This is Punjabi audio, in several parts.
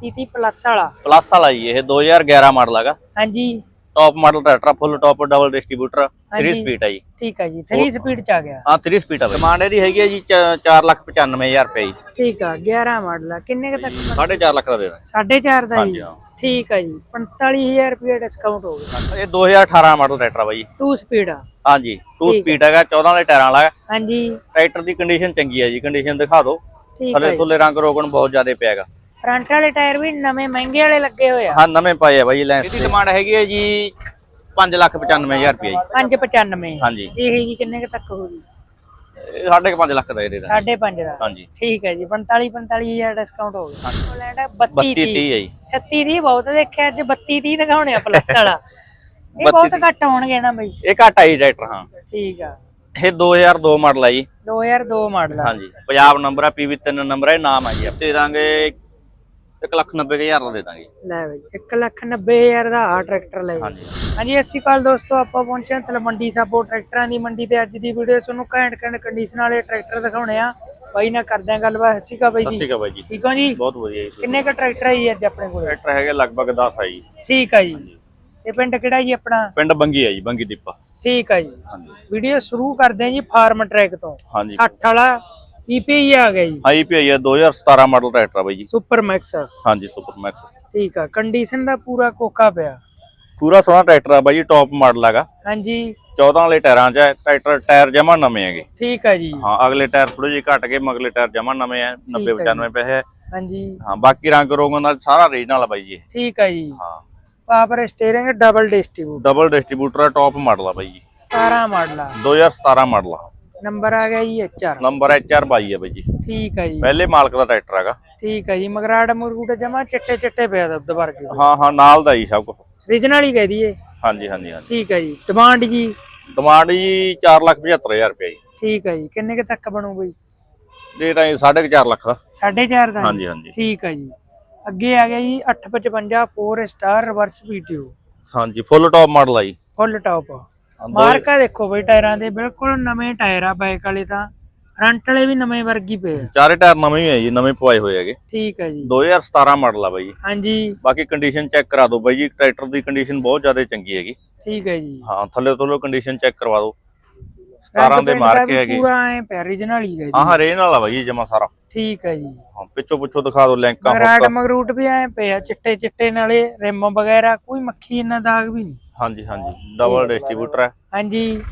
3730 ਪਲੱਸ ਵਾਲਾ। ਪਲੱਸ ਵਾਲਾ ਜੀ ਇਹ 2011 ਮਾਡਲ ਹੈਗਾ। ਹਾਂਜੀ। Top model tractor full top double distributor 3 ਹਾਂਜੀ। ਸਪੀਡ ਹੈ ਜੀ। ਠੀਕ ਹੈ ਜੀ 3 ਸਪੀਡ ਚ ਆ ਗਿਆ। ਹਾਂ 3 ਸਪੀਡ ਆ ਡਿਮਾਂਡ ਇਹਦੀ ਹੈਗੀ ਹੈ ਜੀ 495000 ਰੁਪਏ ਜੀ। ਠੀਕ ਆ 11 ਮਾਡਲ ਆ। ਕਿੰਨੇ ਕੁ ਤੱਕ 4.5 ਲੱਖ ਦਾ ਦੇਣਾ 4.5 ਦਾ ਹਾਂਜੀ ਜੀ ਹਾਂ। ਠੀਕ ਆ ਜੀ 45000 ਰੁਪਏ ਡਿਸਕਾਊਂਟ ਹੋ ਗਿਆ। ਇਹ 2018 ਮਾਡਲ ਟਰੈਕਟਰ ਆ ਬਾਈ। 2 ਸਪੀਡ ਆ। ਹਾਂਜੀ 2 ਸਪੀਡ ਹੈਗਾ 14 ਵਾਲੇ ਟਾਇਰਾਂ ਵਾਲਾ। ਹੈ। ਹਾਂਜੀ। ਟਰੈਕਟਰ ਦੀ ਕੰਡੀਸ਼ਨ ਚੰਗੀ ਹੈ ਜੀ ਕੰਡੀਸ਼ਨ ਦਿਖਾ ਦਿਓ। ਥੱਲੇ ਹੈ ਥੱਲੇ ਰੰਗ ਰੋਗਣ ਬਹੁਤ ਜ਼ਿਆਦਾ ਪਿਆ ਹੈਗਾ। ਫਰੰਟ ਵਾਲੇ ਟਾਇਰ ਵੀ ਨਵੇਂ ਮਹਿੰਗੇ ਵਾਲੇ ਲੱਗੇ ਹੋਏ ਆ। ਹਾਂ ਨਵੇਂ ਪਾਏ ਆ ਬਾਈ ਲੈਂਸ ਇਹਦੀ ਡਿਮਾਂਡ ਹੈਗੀ ਹੈ ਜੀ 595000 ਰੁਪਏ ਜੀ। 595 ਹਾਂਜੀ। ਇਹ ਜੀ ਕਿੰਨੇ ਕੁ ਤੱਕ ਹੋ ਗਈ ਇਹ ਸਾਢੇ ਕੁ ਪੰਜ ਲੱਖ ਦਾ ਇਹਦੇ ਦਾ। 5.5 ਦਾ। ਹਾਂਜੀ। ਠੀਕ ਹੈ ਜੀ 45 45000 ਡਿਸਕਾਊਂਟ ਹੋ ਗਿਆ। ਹੋਲੈਂਡ 32 32 30 ਹੈ ਜੀ। 36 ਦੀ ਬਹੁਤ ਦੇਖਿਆ ਅੱਜ 32 30 ਦਿਖਾਉਣੇ ਆ ਪਲੱਸ ਵਾਲਾ। ਇਹ ਬਹੁਤ ਘੱਟ ਹੋਣਗੇ ਨਾ ਬਈ। ਇਹ ਘੱਟ ਆਈ ਟਰੈਕਟਰ ਹਾਂ। ਠੀਕ ਆ। ਇਹ 2002 ਮਾਡਲ ਹੈ ਜੀ। 2002 ਮਾਡਲ ਆ। ਹਾਂਜੀ। ਪੰਜਾਬ ਨੰਬਰ ਆ ਪੀਵੀ 3 ਨੰਬਰ ਹੈ ਨਾਮ ਹੈ ਜੀ। ਦੇ ਦਾਂਗੇ 190000 ਦਾ ਦੇ ਦਾਂਗੇ। ਲੈ ਬਈ 190000 ਦਾ ਆ ਟਰੈਕਟਰ ਲੈ। ਹਾਂਜੀ। ਹਾਂਜੀ ਸਤਿ ਸ਼੍ਰੀ ਅਕਾਲ ਦੋਸਤੋ ਆਪਾਂ ਪਹੁੰਚੇ ਹਾਂ ਤਲਮੰਡੀ ਸਾਬੋ ਟਰੈਕਟਰਾਂ ਦੀ ਮੰਡੀ ਤੇ। ਅੱਜ ਦੀ ਵੀਡੀਓ ਤੁਹਾਨੂੰ ਘੈਂਟ ਘੈਂਟ ਕੰਡੀਸ਼ਨ ਵਾਲੇ ਟਰੈਕਟਰ ਦਿਖਾਉਣੇ ਆ। ਬਾਈ ਨਾਲ ਕਰਦੇ ਆ ਗੱਲਬਾਤ। ਸਤਿ ਸ਼੍ਰੀ ਅਕਾਲ ਬਾਈ ਸਤਿ ਜੀ ਸ਼੍ਰੀ ਅਕਾਲ ਬਾਈ ਜੀ। ਠੀਕ ਹੋ ਜੀ? ਬਹੁਤ ਵਧੀਆ ਜੀ। ਕਿੰਨੇ ਕ ਟਰੈਕਟਰ ਹੈ ਜੀ ਅੱਜ ਆਪਣੇ ਕੋਲ? ਟਰੈਕਟਰ ਹੈਗੇ ਲਗਭਗ 10 ਆ ਜੀ। ਠੀਕ ਆ ਜੀ। ਇਹ ਪਿੰਡ ਕਿਹੜਾ ਜੀ ਆਪਣਾ? ਪਿੰਡ ਬੰਗੀ ਹੈ ਜੀ ਬੰਗੀ ਦੀਪਾ। ਠੀਕ ਆ ਜੀ। ਹਾਂਜੀ। ਵੀਡੀਓ ਸ਼ੁਰੂ ਕਰਦੇ ਆ ਜੀ ਫਾਰਮ ਟਰੈਕ ਤੋਂ। ਹਾਂਜੀ। 60 ਵਾਲਾ ਈਪੀਆਈ ਆ ਗਿਆ ਜੀ। ਆਈਪੀਆਈ ਹੈ 2017 ਮਾਡਲ ਟਰੈਕਟਰ ਆ ਬਾਈ ਜੀ। ਸੁਪਰ ਮੈਕਸ ਹਾਂਜੀ ਸੁਪਰ ਮੈਕਸ ਠੀਕ ਆ ਕੰਡੀਸ਼ਨ ਦਾ ਪੂਰਾ ਕੋਕਾ ਪਿਆ। ਪੂਰਾ ਸੋਹਣਾ ਟਰੈਕਟਰ ਆ ਬਾਈ ਜੀ ਟੌਪ ਮਾਡਲ ਹੈਗਾ। ਹਾਂਜੀ। 14 ਵਾਲੇ ਟਾਇਰਾਂ 'ਚ ਹੈ ਟਰੈਕਟਰ ਟਾਇਰ ਜਮਾ ਨਵੇਂ ਹੈਗੇ। ਠੀਕ ਆ ਜੀ। ਹਾਂ ਅਗਲੇ ਟਾਇਰ ਥੋੜੇ ਜਿਹੇ ਘਟ ਗਏ ਮਗਲੇ ਟਾਇਰ ਜਮਾ ਨਵੇਂ ਆ 90 ਠੀਕ ਹੈ 95 ਪੈਸੇ ਹੈ। ਹਾਂਜੀ। ਹਾਂ ਬਾਕੀ ਰੰਗ ਰੋਗਨ ਦਾ ਸਾਰਾ ਰੀਜਨਲ ਆ ਬਾਈ ਜੀ। ਠੀਕ ਆ ਜੀ। ਹਾਂ। Power steering double distribute double distributor top model ਆ ਬਾਈ ਜੀ। 17 ਮਾਡਲ ਆ। 2017 ਮਾਡਲ ਆ। ਨੰਬਰ ਆ ਗਿਆ ਜੀ ਐਚਆਰ ਨੰਬਰ HR22 ਹੈ ਬਾਈ ਜੀ। ਠੀਕ ਆ ਜੀ। ਪਹਿਲੇ ਮਾਲਕ ਦਾ ਟਰੈਕਟਰ ਹੈਗਾ। ਠੀਕ ਆ ਜੀ ਮਗਰਾੜ ਮਰੂਟ ਜਮਾ ਚਿੱਟੇ ਚਿੱਟੇ ਪਿਆ ਦਬਦ ਵਰਗੇ। ਹਾਂ ਹਾਂ ਨਾਲ ਦਾ ਜੀ ਸਭ ਕੁਝ ਰੀਜਨਲ ਹੀ ਕਹਿ ਦਈਏ। ਹਾਂਜੀ ਹਾਂਜੀ ਹਾਂਜੀ। ਠੀਕ ਆ ਜੀ ਡਿਮਾਂਡ ਜੀ। ਡਿਮਾਂਡ ਜੀ 475000 ਰੁਪਏ ਜੀ। ਠੀਕ ਆ ਜੀ ਕਿੰਨੇ ਕੁ ਤੱਕ ਬਣੂ ਬਈ? ਦੇ ਤਾਂ 4.5 ਲੱਖ ਦਾ। 4.5 ਦਾ ਜੀ? ਹਾਂਜੀ ਹਾਂਜੀ। ਠੀਕ ਆ ਜੀ। ਅੱਗੇ ਆ ਗਿਆ ਜੀ 855 4 ਸਟਾਰ ਰਿਵਰਸ ਵੀਡੀਓ ਹਾਂਜੀ ਫੁੱਲ ਟੌਪ ਮਾਡਲ ਆ ਜੀ। ਫੁੱਲ ਟਾਪ ਮਾਰਕਾ ਦੇਖੋ ਬਈ ਟਾਇਰਾਂ ਦੇ ਬਿਲਕੁਲ ਨਵੇਂ ਟਾਇਰ ਆ ਬਾਈਕ ਵਾਲੇ ਤਾਂ। ਫਰੰਟ ਵਾਲੇ ਵੀ ਨਵੇਂ ਵਰਗੀ ਪਏ ਆ। ਚਾਰੇ ਟਾਇਰ ਨਵੇਂ ਹੀ ਹੈ ਜੀ ਨਵੇਂ ਪਵਾਏ ਹੋਏ ਹੈਗੇ। ਠੀਕ ਆ ਜੀ। 2017 ਮਾਡਲ ਆ ਬਾਈ ਹਾਂਜੀ। ਬਾਕੀ ਕੰਡੀਸ਼ਨ ਚੈੱਕ ਕਰਾ ਦਿਓ ਬਾਈ ਜੀ ਟਰੈਕਟਰ ਦੀ ਕੰਡੀਸ਼ਨ ਬਹੁਤ ਜ਼ਿਆਦਾ ਚੰਗੀ ਹੈਗੀ। ਠੀਕ ਹੈ ਜੀ। ਹਾਂ ਥੱਲੇ ਤੋਂ ਕੰਡੀਸ਼ਨ ਚੈੱਕ ਕਰਵਾ ਦਿਓ। ਰੰਗ 17 ਦੇ ਮਾਰ ਕੇ ਹੈਗੇ। ਪੂਰਾ ਐ ਪਿਆ ਰੀਜਨਲ ਹੀ ਹੈ ਜੀ। ਹਾਂ ਹਾਂ ਰੇਨ ਵਾਲਾ ਬਾਈ ਜਮਾ ਸਾਰਾ। ਠੀਕ ਹੈ ਜੀ। ਹਾਂ ਪਿੱਛੋਂ ਪਿੱਛੋਂ ਦਿਖਾ ਦਿਓ ਲਿੰਕਾਂ ਮਗਰਾਟ ਮਗਰੂਟ ਵੀ ਐ ਪਿਆ ਚਿੱਟੇ ਚਿੱਟੇ ਨਾਲੇ ਰਿਮ ਵਗੈਰਾ ਕੋਈ ਮੱਖੀ ਇਹਨਾਂ ਦਾਗ ਵੀ ਨਹੀਂ। ਹਾਂਜੀ ਹਾਂਜੀ। ਡਬਲ ਡਿਸਟ੍ਰੀਬਿਊਟਰ ਹੈ। ਹਾਂਜੀ।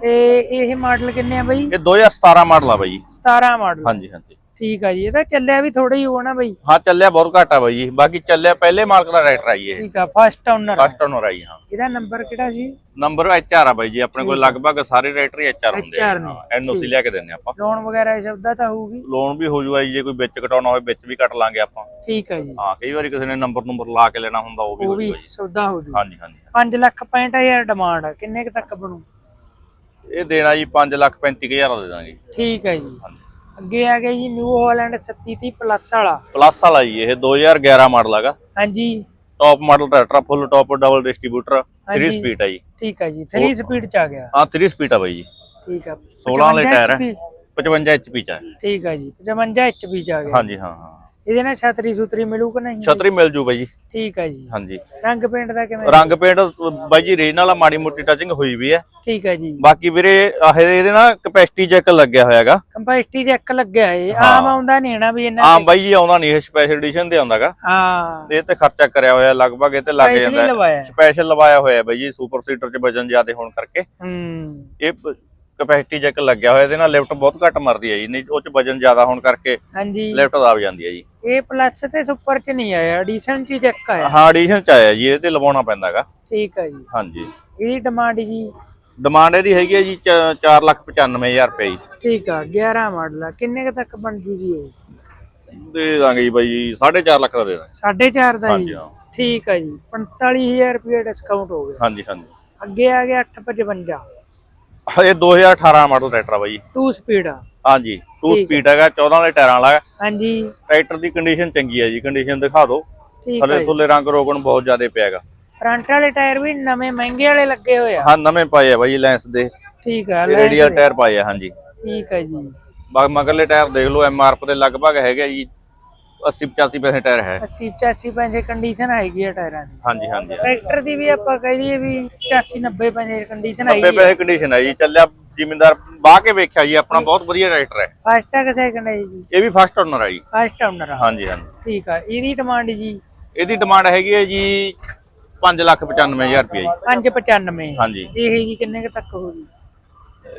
ਤੇ ਇਹ ਮਾਡਲ ਕਿੰਨੇ ਆ ਬਈ? ਇਹ 2017 ਮਾਡਲ ਆ ਬਾਈ। ਜੀ 17 ਮਾਡਲ ਹਾਂਜੀ ਹਾਂਜੀ। ਠੀਕ ਆ ਜੀ ਇਹਦਾ ਚੱਲਿਆ ਵੀ ਥੋੜਾ ਹੀ ਹੋਣਾ ਬਈ। ਹਾਂ ਚੱਲਿਆ ਬਹੁਤ ਘੱਟ ਆ ਬਾਈ ਜੀ। ਬਾਕੀ ਚੱਲਿਆ ਪਹਿਲੇ ਮਾਲਕ ਦਾ ਟਰੈਕਟਰ ਆਈ ਇਹ। ਠੀਕ ਆ ਫਸਟ ਓਨਰ ਫਸਟ ਓਨਰ ਆਈ ਹਾਂ। ਇਹਦਾ ਨੰਬਰ ਕਿਹੜਾ ਸੀ? ਨੰਬਰ ਐਚਆਰ ਆ ਬਾਈ ਜੀ ਆਪਣੇ ਕੋਲ ਲਗਭਗ ਸਾਰੇ ਟਰੈਕਟਰ ਐਚਆਰ ਹੁੰਦੇ ਆ HR ਨੇ। ਐਨਓਸੀ ਲਿਆ ਕੇ ਦਿੰਨੇ ਆਪਾਂ। ਲੋਨ ਵਗੈਰਾ ਇਹ ਸਭ ਦਾ ਤਾਂ ਹੋਊਗੀ। ਲੋਨ ਵੀ ਹੋ ਜੂਗਾ ਜੀ ਜੇ ਕੋਈ ਵਿੱਚ ਕਟਾਉਣਾ ਹੋਵੇ ਵਿੱਚ ਵੀ ਕੱਟ ਲਾਂਗੇ ਆਪਾਂ। ਠੀਕ ਆ ਜੀ। ਹਾਂ ਕਈ ਵਾਰੀ ਕਿਸੇ ਨੇ ਨੰਬਰ ਨੰਬਰ ਲਾ ਕੇ ਲੈਣਾ ਹੁੰਦਾ ਉਹ ਵੀ ਉਹ ਹੋ ਵੀ ਜੂਗਾ ਜੀ। ਸੌਦਾ ਹੋ ਜੂ ਹਾਂਜੀ ਹਾਂਜੀ। 5 ਲੱਖ 65000 ਡਿਮਾਂਡ ਆ। ਕਿੰਨੇ ਕੁ ਤੱਕ ਬਣੂ? ਇਹ ਦੇਣਾ ਜੀ 5 ਲੱਖ 35000 ਦਾ ਦੇ ਦਾਂਗੇ। ਠੀਕ ਹੈ ਜੀ। ਹਾਂਜੀ। ਅੱਗੇ ਆ ਗਿਆ ਜੀ ਨਿਊ ਹਾਲੈਂਡ 3730 ਪਲੱਸ ਵਾਲਾ। ਪਲੱਸ ਵਾਲਾ ਜੀ ਇਹ 2011 ਮਾਡਲ ਹੈਗਾ। ਹਾਂਜੀ। Top model tractor full top double distributor 3 ਹਾਂਜੀ। ਸਪੀਡ ਆ ਜੀ। ਠੀਕ ਹੈ ਜੀ 3 ਸਪੀਡ ਚ ਆ ਗਿਆ। ਹਾਂ 3 ਸਪੀਡ ਆ ਬਾਈ ਜੀ। ਠੀਕ ਆ। 16 ਵਾਲੇ 55 ਟਾਇਰ ਹੈ। HP 55 HP ਚ ਹੈ ਠੀਕ ਹੈ ਜੀ 55 HP ਚ ਆ ਗਿਆ। ਹਾਂਜੀ ਹਾਂ ਹਾਂ। ਇਹਦੇ ਨਾਲ ਛਤਰੀ ਸੁਤਰੀ ਮਿਲੂ ਕਿ ਨਹੀਂ? ਛਤਰੀ ਮਿਲ ਜੂ ਬਾਈ ਜੀ। ਠੀਕ ਹੈ ਜੀ। ਹਾਂਜੀ। ਰੰਗ ਪੇਂਟ ਦਾ ਕਿਵੇਂ? ਰੰਗ ਪੇਂਟ ਬਾਈ ਜੀ ਰੇਨ ਵਾਲਾ ਮਾੜੀ ਮੋਟੀ ਟਚਿੰਗ ਹੋਈ ਵੀ ਹੈ ਠੀਕ ਹੈ ਜੀ। ਬਾਕੀ ਵੀਰੇ ਆਹ ਇਹਦੇ ਨਾਲ ਕਪੈਸਿਟੀ ਚੈੱਕ ਲੱਗਿਆ ਹੋਇਆਗਾ ਕੰਪੈਸਿਟੀ ਚੈੱਕ ਲੱਗਿਆ ਹਾਂ। ਆਮ ਆਉਂਦਾ ਨਹੀਂ ਨਾ ਵੀ ਇਹਨਾਂ ਆਮ ਬਾਈ ਜੀ ਆਉਂਦਾ ਨਹੀਂ ਇਹ ਸਪੈਸ਼ਲ ਐਡੀਸ਼ਨ ਦੇ ਆਉਂਦਾਗਾ ਹਾਂ। ਇਹ ਤੇ ਖਰਚਾ ਕਰਿਆ ਹੋਇਆ ਲਗਭਗ ਇਹ ਤੇ ਲੱਗ ਜਾਂਦਾ। ਸਪੈਸ਼ਲ ਲਵਾਇਆ ਹੋਇਆ ਬਾਈ ਜੀ ਸੁਪਰ ਸੀਟਰ ਚ ਵਜਨ ਜ਼ਿਆਦਾ ਹੋਣ ਕਰਕੇ। ਹੂੰ। ਇਹ ਕਪੈਸਿਟੀ ਚੈੱਕ ਲੱਗਿਆ ਹੋਇਆ ਇਹਦੇ ਨਾਲ ਲਿਫਟ ਬਹੁਤ ਘੱਟ ਮਰਦੀ ਹੈ ਜੀ ਨਹੀਂ ਉਹ ਚ ਵਜਨ ਜ਼ਿਆਦਾ ਹੋਣ ਕਰਕੇ ਹਾਂਜੀ। ਲਿਫਟ ਦਬ ਜਾਂਦੀ ਹੈ ਜੀ। ਇਹ ਪਲੱਸ ਤੇ ਸੁਪਰ ਚ ਨਹੀਂ ਆਇਆ ਐਡੀਸ਼ਨ ਚ ਚੈੱਕ ਆਇਆ। ਹਾਂ ਐਡੀਸ਼ਨ ਚ ਆਇਆ ਜੀ ਇਹ ਤੇ ਲਵਾਉਣਾ ਪੈਂਦਾਗਾ ਠੀਕ ਹੈ ਜੀ। ਹਾਂਜੀ। ਇਹਦੀ ਡਿਮਾਂਡ ਜੀ? ਡਿਮਾਂਡ ਇਹਦੀ ਹੈਗੀ ਹੈ ਜੀ 495000 ਰੁਪਏ ਜੀ। ਠੀਕ ਆ 11 ਮਾਡਲ ਆ। ਕਿੰਨੇ ਕੁ ਤੱਕ ਬਣ ਜੂ ਜੀ ਇਹ? ਦੇ ਦਾਂਗੇ ਜੀ ਬਾਈ ਜੀ 4.5 ਲੱਖ ਦਾ ਦੇ ਦਾਂਗੇ। 4.5 ਦਾ ਜੀ? ਠੀਕ ਆ ਜੀ 45000 ਰੁਪਏ ਡਿਸਕਾਊਂਟ ਹੋ ਗਿਆ। ਹਾਂਜੀ ਹਾਂਜੀ। ਅੱਗੇ ਆ ਗਿਆ 855 ਇਹ 2018 ਮਾਡਲ ਟਰੈਕਟਰ ਆ ਬਾਈ। 2 ਸਪੀਡ ਆ। ਹਾਂਜੀ 2 ਸਪੀਡ ਹੈਗਾ 14 ਵਾਲੇ ਟਾਇਰਾਂ ਵਾਲਾ। ਹਾਂਜੀ। ਟਰੈਕਟਰ ਦੀ ਕੰਡੀਸ਼ਨ ਚੰਗੀ ਹੈ ਜੀ ਕੰਡੀਸ਼ਨ ਦਿਖਾ ਦਿਓ। ਥੱਲੇ ਥੱਲੇ ਰੰਗ ਰੋਗਣ ਬਹੁਤ ਜ਼ਿਆਦਾ ਪਿਆ ਹੈਗਾ। ਫਰੰਟ ਵਾਲੇ ਟਾਇਰ ਵੀ ਨਵੇਂ ਮਹਿੰਗੇ ਵਾਲੇ ਲੱਗੇ ਹੋਏ ਆ। ਹਾਂ ਨਵੇਂ ਪਾਏ ਆ ਬਾਈ ਲੈਂਸ ਦੇ। ਠੀਕ ਆ ਰੇਡੀਅਲ ਟਾਇਰ ਪਾਏ ਆ ਹਾਂਜੀ। ਠੀਕ ਆ ਜੀ। ਬਾਕੀ ਮਗਰਲੇ ਟਾਇਰ ਦੇਖ ਲਓ ਐਮਆਰਐਫ ਦੇ ਲਗਭਗ ਹੈਗੇ ਜੀ। 80 85 ਪੈਸੇ ਟਾਇਰ ਹੈ। 80 85 ਪੈਸੇ ਕੰਡੀਸ਼ਨ ਹੈਗੀ ਆ ਟਾਇਰਾਂ ਦੀ। ਹਾਂਜੀ ਹਾਂਜੀ ਟਰੈਕਟਰ ਦੀ ਵੀ ਆਪਾਂ ਕਹਿ ਦਈਏ ਵੀ 85 90 ਪੈਸੇ ਕੰਡੀਸ਼ਨ 90 ਹੈਗੀ ਆ। ਪੈਸੇ ਕੰਡੀਸ਼ਨ ਹੈ ਜੀ। ਚੱਲਿਆ ਜ਼ਿਮੀਂਦਾਰ ਬਾਹ ਕੇ ਵੇਖਿਆ ਜੀ ਆਪਣਾ ਬਹੁਤ ਵਧੀਆ ਟਰੈਕਟਰ ਹੈ। ਫਸਟ ਹੈ ਕਿ ਸੈਕੰਡ ਹੈ ਜੀ? ਇਹ ਵੀ ਫਸਟ ਓਨਰ ਹੈ ਜੀ। ਫਸਟ ਓਨਰ ਆ। ਹਾਂਜੀ ਹਾਂਜੀ। ਠੀਕ ਆ। ਇਹਦੀ ਡਿਮਾਂਡ ਜੀ? ਇਹਦੀ ਡਿਮਾਂਡ ਹੈਗੀ ਹੈ ਜੀ 595000 ਰੁਪਏ ਜੀ। 595 ਹਾਂਜੀ। ਇਹ ਜੀ ਕਿੰਨੇ ਕੁ ਤੱਕ ਹੋਊਗੀ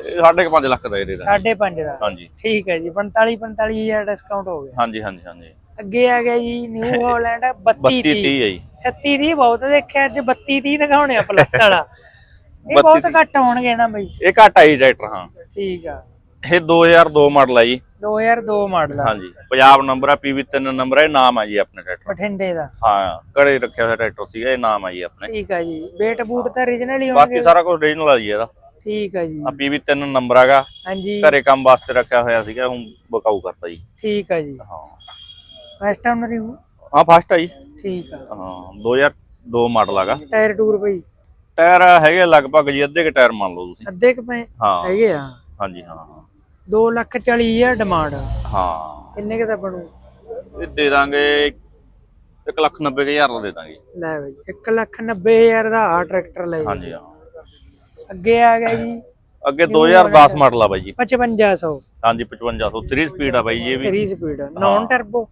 ਇਹ ਸਾਢੇ ਕੁ ਪੰਜ ਲੱਖ ਦਾ ਇਹਦੇ ਦਾ। ਸਾਢੇ ਪੰਜ ਦਾ। ਹਾਂਜੀ। ਠੀਕ ਹੈ ਜੀ। 45 45000 ਡਿਸਕਾਊਂਟ ਹੋ ਗਿਆ। ਹਾਂਜੀ ਹਾਂਜੀ ਹਾਂਜੀ। ਅੱਗੇ ਆ ਗਿਆ ਜੀ ਨਿਊ ਹਾਲੈਂਡ 32 32 30 ਹੈ ਜੀ। 36 ਦੀ ਬਹੁਤ ਦੇਖਿਆ ਅੱਜ 32 30 ਦਿਖਾਉਣੇ ਆ ਪਲੱਸ ਵਾਲਾ। ਇਹ 32 ਬਹੁਤ ਘੱਟ ਹੋਣਗੇ ਨਾ ਬਈ। ਇਹ ਘੱਟ ਆਈ ਟਰੈਕਟਰ ਹਾਂ। ਠੀਕ ਆ। ਇਹ 2002 ਮਾਡਲ ਹੈ ਜੀ। 2002 ਮਾਡਲ ਆ। ਹਾਂਜੀ ਪੰਜਾਬ ਨੰਬਰ ਆ ਪੀਵੀ 3 ਨੰਬਰ ਹੈ ਨਾਮ ਹੈ ਜੀ ਆਪਣੇ ਟਰੈਕਟਰ ਬਠਿੰਡੇ ਦਾ। ਹਾਂ ਘਰੇ ਰੱਖਿਆ ਹੋਇਆ ਟਰੈਕਟਰ ਸੀਗਾ ਇਹ ਨਾਮ ਹੈ ਜੀ ਆਪਣੇ। ਠੀਕ ਆ ਜੀ। ਵੇਟ ਬੂਟ ਤਾਂ origignal ਹੀ ਬਾਕੀ ਹੋਣਗੇ ਸਾਰਾ ਕੁਝ ਓਰੀਜਨਲ ਆ ਜੀ ਇਹਦਾ। ਠੀਕ ਆ ਜੀ। ਆ ਪੀਵੀ 3 ਨੰਬਰ ਹੈਗਾ ਹਾਂਜੀ। ਘਰੇ ਕੰਮ ਵਾਸਤੇ ਰੱਖਿਆ ਹੋਇਆ ਸੀਗਾ ਹੁਣ ਬਕਾਊ ਕਰਤਾ ਜੀ। ਠੀਕ ਆ ਜੀ। ਹਾਂ। ਫਸਟ ਹੀ ਹੋਊ? ਹਾਂ ਫਸਟ ਆ ਜੀ। ਠੀਕ ਆ। ਹਾਂ 2002 ਮਾਡਲ ਹੈਗਾ। ਟਾਇਰ ਟੂਰ ਬਈ? ਟਾਇਰ ਹੈਗੇ ਲਗਭਗ ਜੀ ਅੱਧੇ ਕੇ ਟਾਇਰ ਮੰਨ ਲਓ ਤੁਸੀਂ। ਅੱਧੇ ਕੁ ਪਏ? ਹਾਂ। ਹੈਗੇ ਆ? ਹਾਂਜੀ ਹਾਂ ਹਾਂ। 2 ਲੱਖ 40 ਹਜ਼ਾਰ ਡਿਮਾਂਡ ਹਾਂ। ਕਿੰਨੇ ਕੁ ਦਾ ਬਣੂ? ਇਹ ਦੇ ਦਾਂਗੇ 1 ਲੱਖ 90 ਹਜ਼ਾਰ ਦਾ ਦੇ ਦਾਂਗੇ। ਲੈ ਬਈ 1 ਲੱਖ 90 ਹਜ਼ਾਰ ਦਾ ਆ ਟਰੈਕਟਰ ਲੈ ਹਾਂਜੀ ਹਾਂ। ਅੱਗੇ ਆ ਗਿਆ ਜੀ। ਅੱਗੇ 2010 ਮਾਡਲ ਆ ਬਾਈ ਜੀ। 5500 ਹਾਂਜੀ 5500 3 ਸਪੀਡ ਆ ਬਾਈ ਇਹ ਵੀ। 3 speed non turbo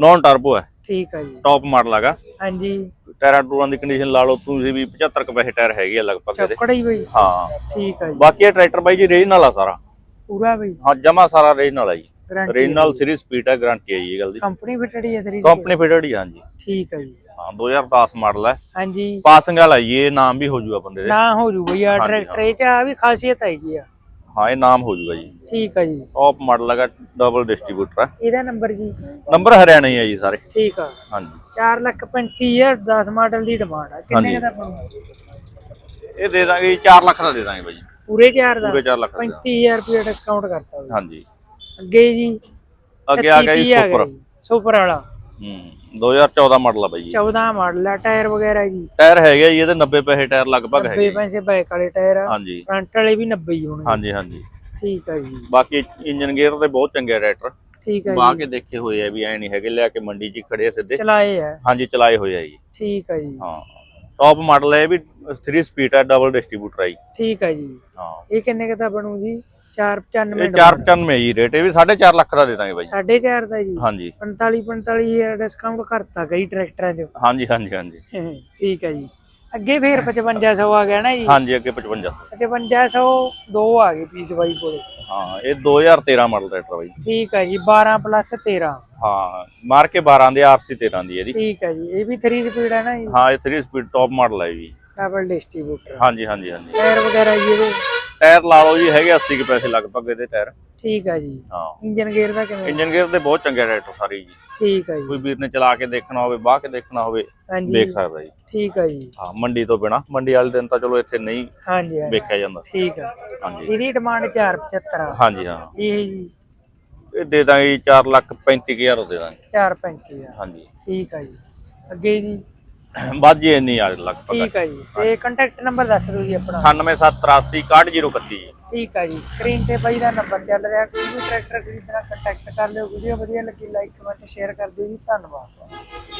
non turbo ਹੈ। ਠੀਕ ਆ ਜੀ। ਟੌਪ ਮਾਡਲ ਹੈਗਾ। ਹਾਂਜੀ। ਟਾਇਰਾਂ ਟੂਰਾਂ ਦੀ ਕੰਡੀਸ਼ਨ ਲਾ ਲਓ ਤੁਸੀਂ ਵੀ 75 ਕੁ ਪੈਸੇ ਟਾਇਰ ਹੈਗੇ ਆ ਲਗਭਗ ਇਹਦੇ। ਚੱਕੜਾ ਹੀ ਬਈ। ਹਾਂ। ਠੀਕ ਆ ਜੀ। ਬਾਕੀ ਇਹ ਟਰੈਕਟਰ ਬਾਈ ਜੀ ਰੇਂਜ ਨਾਲ ਆ ਸਾਰਾ। ਪੂਰਾ ਬਈ। ਹਾਂ ਜਮਾ ਸਾਰਾ ਰੇਂਜ ਨਾਲ ਆ ਜੀ। ਗਾਰੰਟੀ ਰੇਂਜ ਨਾਲ 3 ਸਪੀਡ ਹੈ ਗਾਰੰਟੀ ਹੈ ਜੀ ਇਹ ਗੱਲ ਦੀ। ਕੰਪਨੀ ਫਿਟੜੀ ਹੈ 3 ਕੰਪਨੀ ਫਿਟਡ ਹੀ ਹਾਂਜੀ। ਠੀਕ ਆ ਜੀ। ਹਾਂ 2010 ਮਾਡਲ ਹੈ ਹਾਂਜੀ। ਪਾਸਿੰਗ ਵਾਲਾ ਜੀ ਇਹ ਨਾਮ ਵੀ ਹੋ ਜੂਗਾ ਬੰਦੇ ਦੇ। ਨਾ ਹੋ ਜੂ ਬਈ ਆ ਹਾਂਜੀ, ਟਰੈਕਟਰ ਇਹ ਚ ਆ ਵੀ ਖਾਸੀਅਤ ਹੈਗੀ ਆ ਹਾਂ ਇਹ ਨਾਮ ਹੋ ਜੂਗਾ ਜੀ। ਠੀਕ ਆ ਜੀ। ਟੌਪ ਮਾਡਲ ਹੈਗਾ ਡਬਲ ਡਿਸਟ੍ਰੀਬਿਊਟਰ ਹੈ ਇਹਦਾ ਨੰਬਰ ਜੀ ਨੰਬਰ ਹਰਿਆਣਾ ਹੀ ਹੈ ਜੀ ਸਾਰੇ। ਠੀਕ ਆ। ਹਾਂਜੀ। 4 ਲੱਖ 35000 10 ਮਾਡਲ ਦੀ ਡਿਮਾਂਡ ਆ। ਕਿੰਨੇ ਦਾ ਇਹ ਦੇ ਦਾਂਗੇ ਜੀ 4 ਲੱਖ ਦਾ ਦੇ ਦਾਂਗੇ ਬਾਈ। ਪੂਰੇ 4 ਦਾ? ਪੂਰੇ 4 ਲੱਖ ਦਾ। 35000 ਰੁਪਏ ਡਿਸਕਾਊਂਟ ਕਰਤਾ। ਹਾਂਜੀ। ਅੱਗੇ ਜੀ ਅੱਗੇ ਆ ਗਿਆ ਜੀ 36 ਸੁਪਰ। ਸੁਪਰ ਵਾਲਾ। ਹੂੰ। 2014 ਮਾਡਲ ਆ ਬਾਈ ਜੀ 14 ਮਾਡਲ ਆ ਟਾਇਰ ਵਗੈਰਾ ਜੀ। ਟਾਇਰ ਹੈਗੇ ਜੀ ਇਹਦੇ 90 ਪੈਸੇ ਟਾਇਰ ਲਗਭਗ 90 ਹੈਗੇ ਪੈਸੇ ਬੈਕ ਵਾਲੇ ਟਾਇਰ ਆ। ਹਾਂਜੀ। ਫਰੰਟ ਵਾਲੇ ਵੀ 90 ਹੀ ਹੋਣਗੇ। ਹਾਂਜੀ ਹਾਂਜੀ। ਠੀਕ ਆ ਜੀ। ਬਾਕੀ ਇੰਜਨ ਗੇਅਰ ਤੇ ਬਹੁਤ ਚੰਗੇ ਟਰੈਕਟਰ। ਠੀਕ ਆ ਜੀ। ਕੇ ਦੇਖੇ ਹੋਏ ਆ ਵੀ ਐ ਨਹੀਂ ਹੈਗੇ ਲਿਆ ਕੇ ਮੰਡੀ 'ਚ ਹੀ ਖੜੇ ਆ ਸਿੱਧੇ। ਚਲਾਏ ਆ। ਹਾਂਜੀ ਚਲਾਏ ਹੋਏ ਆ ਜੀ। ਠੀਕ ਆ ਜੀ। ਹਾਂ। ਟੌਪ ਮਾਡਲ ਹੈ ਵੀ 3 ਸਪੀਡ ਹੈ ਡਬਲ ਡਿਸਟ੍ਰੀਬਿਊਟਰ ਹੈ ਜੀ। ਠੀਕ ਆ ਜੀ। ਹਾਂ। ਇਹ ਕਿੰਨੇ ਕੁ ਦਾ ਬਣੂ ਜੀ? 495 ਇਹ 495 ਜੀ ਰੇਟ ਇਹ ਵੀ 4.5 ਲੱਖ ਦਾ ਦੇ ਦਾਂਗੇ ਬਾਈ। 4.5 ਦਾ ਜੀ। ਹਾਂਜੀ। 45 45000 ਡਿਸਕਾਊਂਟ ਕਰਤਾ ਕਈ ਟਰੈਕਟਰਾਂ 'ਚ। ਹਾਂਜੀ ਹਾਂਜੀ ਹਾਂਜੀ। ਠੀਕ ਆ ਜੀ। ਅੱਗੇ ਫੇਰ 5500 ਆ ਗਿਆ ਨਾ ਜੀ। ਹਾਂਜੀ ਅੱਗੇ 55 5500 ਦੋ ਆ ਗਏ ਪੀਸ ਬਾਈ ਕੋਲੇ। ਹਾਂ ਇਹ 2013 ਮਾਡਲ ਟਰੈਕਟਰ ਬਾਈ। ਠੀਕ ਆ ਜੀ 12 ਪਲੱਸ 13 ਹਾਂ ਮਾਰ ਕੇ 12 ਦੇ ਆਰਸੀ 13 ਦੀ ਇਹਦੀ। ਠੀਕ ਆ ਜੀ ਇਹ ਵੀ 3 ਸਪੀਡ ਹੈ ਨਾ ਜੀ। ਹਾਂ ਇਹ 3 ਸਪੀਡ ਟੌਪ ਮਾਡਲ ਹੈ ਜੀ ਡਬਲ ਡਿਸਟ੍ਰੀਬਿਊਟਰ ਹਾਂਜੀ ਹਾਂਜੀ ਹਾਂਜੀ। ਟਾਇਰ ਵਗੈਰਾ ਜੀ ਇਹਦੇ। ਟਾਇਰ ਲਾ ਲਓ ਜੀ ਹੈਗੇ 80 ਕੁ ਪੈਸੇ ਲਗਭਗ ਇਹਦੇ ਟਾਇਰ। ਠੀਕ ਆ ਜੀ। ਹਾਂ। ਇੰਜਨ ਗੇਅਰ ਦਾ ਕਿਵੇਂ? ਇੰਜਨ ਗੇਅਰ ਦੇ ਬਹੁਤ ਚੰਗੇ ਟਰੈਕਟਰ ਸਾਰੇ ਜੀ। ਠੀਕ ਆ ਜੀ। ਕੋਈ ਵੀਰ ਨੇ ਚਲਾ ਕੇ ਦੇਖਣਾ ਹੋਵੇ ਬਾਹ ਕੇ ਦੇਖਣਾ ਹੋਵੇ ਹਾਂਜੀ। ਦੇਖ ਸਕਦਾ ਜੀ। ਠੀਕ ਆ ਜੀ। ਹਾਂ ਮੰਡੀ ਤੋਂ ਬਿਨਾ ਮੰਡੀ ਵਾਲੇ ਦਿਨ ਤਾਂ ਚਲੋ ਇੱਥੇ ਨਹੀਂ ਹਾਂਜੀ ਹਾਂਜੀ। ਵੇਖਿਆ ਜਾਂਦਾ। ਠੀਕ ਆ। ਹਾਂਜੀ। ਇਹਦੀ ਡਿਮਾਂਡ 475 ਆ। ਹਾਂਜੀ ਹਾਂ। ਇਹ ਜੀ। ਇਹ ਦੇ ਦਾਂਗੇ ਜੀ 4 ਲੱਖ 35000 ਦੇ ਦਾਂਗੇ। 435 ਆ ਹਾਂਜੀ। ਠੀਕ ਆ ਜੀ। ਅੱਗੇ ਜੀ। ਬਾਅਦ ਜੀ ਇੰਨੀ ਆ ਲਗਭਗ। ਠੀਕ ਆ ਜੀ। ਤੇ ਕੰਟੈਕਟ ਨੰਬਰ ਦੱਸ ਦਿਓ ਜੀ ਆਪਣਾ। 9783 61031 ਜੀ ਠੀਕ ਆ ਜੀ। ਸਕਰੀਨ ਤੇ ਬਾਈ ਦਾ ਨੰਬਰ ਚੱਲ ਰਿਹਾ। ਕੋਈ ਵੀ ਟਰੈਕਟਰ ਖਰੀਦਣਾ ਕੰਟੈਕਟ ਕਰ ਲਿਓ। ਵੀਡੀਓ ਵਧੀਆ ਲੱਗੀ ਲਾਈਕ ਕਮੈਂਟ ਸ਼ੇਅਰ ਕਰ ਦਿਓ ਜੀ। ਧੰਨਵਾਦ।